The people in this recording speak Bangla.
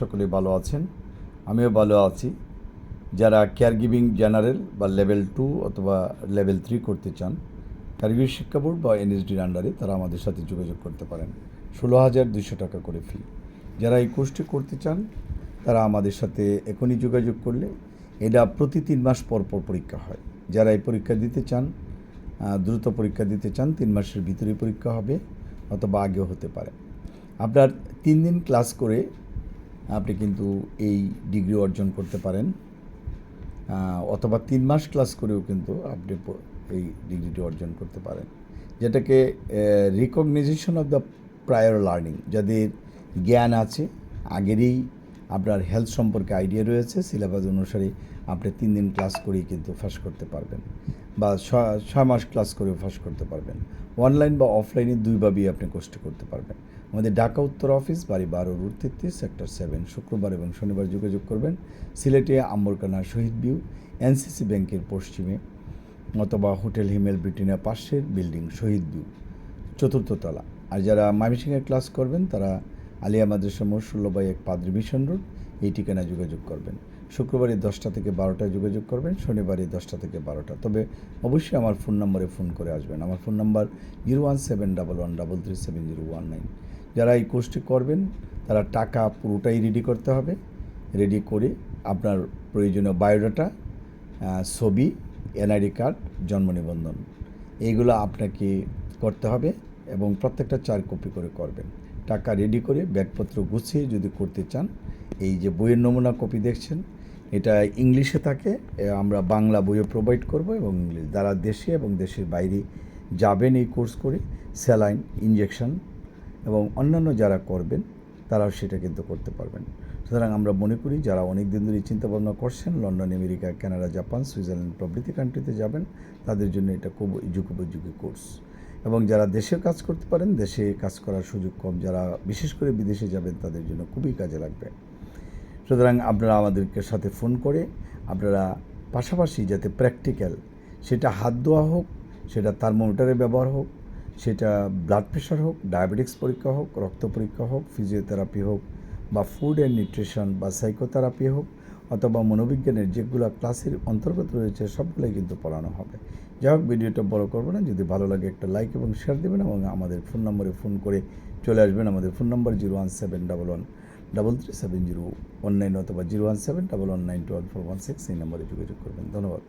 সকলে ভালো আছেন। আমিও ভালো আছি। যারা কেয়ার গিভিং জেনারেল বা লেভেল টু অথবা লেভেল থ্রি করতে চান কারিগরি শিক্ষা বোর্ড বা এনএসডির আন্ডারে তারা আমাদের সাথে যোগাযোগ করতে পারেন। ষোলো হাজার দুশো টাকা করে ফি যারা এই কোর্সটি করতে চান, তারা আমাদের সাথে এখনই যোগাযোগ করলে এটা প্রতি তিন মাস পর পর পরীক্ষা হয়। যারা এই পরীক্ষা দিতে চান দ্রুত পরীক্ষা দিতে চান, তিন মাসের ভিতরে পরীক্ষা হবে অথবা আগেও হতে পারে। আপনার তিন দিন ক্লাস করে আপনি কিন্তু এই ডিগ্রি অর্জন করতে পারেন। অথবা তিন মাস ক্লাস করেও কিন্তু আপনি এই ডিগ্রিটি অর্জন করতে পারেন। যেটাকে recognition of the prior learning যাদের জ্ঞান আছে, আগেরই আপনার হেলথ সম্পর্কে আইডিয়া রয়েছে সিলেবাস অনুসারে আপনি তিন দিন ক্লাস করেই কিন্তু ফাঁস করতে পারবেন। বা ছয় মাস ক্লাস করে ফাঁস করতে পারবেন। অনলাইন বা অফলাইনে দুইভাবেই আপনি কোর্সটি করতে পারবেন। আমাদের ঢাকা উত্তর অফিস বাড়ি বারো রুট তেত্রিশ সেক্টর সেভেন শুক্রবার এবং শনিবার যোগাযোগ করবেন। সিলেটে আম্বরকানা শহীদ ভিউ এনসিসি ব্যাংকের পশ্চিমে অথবা হোটেল হিমেল ব্রিটেনিয়া পাশের বিল্ডিং শহীদ ভিউ চতুর্থ তলা। আর যারা ময়মনসিংহে ক্লাস করবেন, তারা আলিয়া মাদ্রাসা মোড় ষোলো বাই এক পাদ্রি মিশন রোড এই ঠিকানায় যোগাযোগ করবেন। শুক্রবারে দশটা থেকে বারোটায় যোগাযোগ করবেন শনিবারে দশটা থেকে বারোটা। তবে অবশ্যই আমার ফোন নম্বরে ফোন করে আসবেন। আমার phone number zero one seven double one double three seven zero one nine. যারা এই কোর্সটি করবেন, তারা টাকা পুরোটাই রেডি করতে হবে। রেডি করে আপনার প্রয়োজনীয় বায়োডাটা ছবি এনআইডি কার্ড জন্ম নিবন্ধন এইগুলো আপনাকে করতে হবে এবং প্রত্যেকটা চার কপি করে করবেন। টাকা রেডি করে ব্যাগপত্র গুছিয়ে যদি করতে চান, এই যে বইয়ের নমুনা কপি দেখছেন এটা ইংলিশে থাকে আমরা বাংলা বইও প্রোভাইড করব এবং ইংলিশ, যারা দেশে এবং দেশের বাইরে যাবেন এই কোর্স করে স্যালাইন ইঞ্জেকশন এবং অন্যান্য যারা করবেন, তারাও সেটা কিন্তু করতে পারবেন। সুতরাং আমরা মনে করি যারা অনেক দিন ধরে চিন্তা ভাবনা করছেন, London, America, Canada, Japan, Switzerland প্রভৃতি কান্ট্রিতে যাবেন, তাদের জন্য এটা খুব যুগোপযোগী কোর্স এবং যারা দেশে কাজ করতে পারেন, দেশে কাজ করার সুযোগ কম, যারা বিশেষ করে বিদেশে যাবেন, তাদের জন্য খুবই কাজে লাগবে। সুতরাং আপনারা আমাদেরকে সাথে ফোন করে আপনারা পাশাপাশি যাতে প্র্যাকটিক্যাল সেটা হাত ধোয়া হোক, সেটা থার্মোমিটারের ব্যবহার হোক, সেটা ব্লাড প্রেশার হোক ডায়াবেটিক্স পরীক্ষা হোক, রক্ত পরীক্ষা হোক ফিজিওথেরাপি হোক বা ফুড অ্যান্ড নিউট্রিশন বা সাইকোথেরাপি হোক অথবা মনোবিজ্ঞানের যেগুলো ক্লাসের অন্তর্গত রয়েছে সবগুলোই কিন্তু পড়ানো হবে। যাই হোক, ভিডিওটা বড় করব না। যদি ভালো লাগে একটা লাইক এবং শেয়ার দেবেন এবং আমাদের ফোন নম্বরে ফোন করে চলে আসবেন। আমাদের phone number zero one seven double one double three seven zero one nine অথবা zero one seven double one nine two one four one six এই নম্বরে যোগাযোগ করবেন। ধন্যবাদ।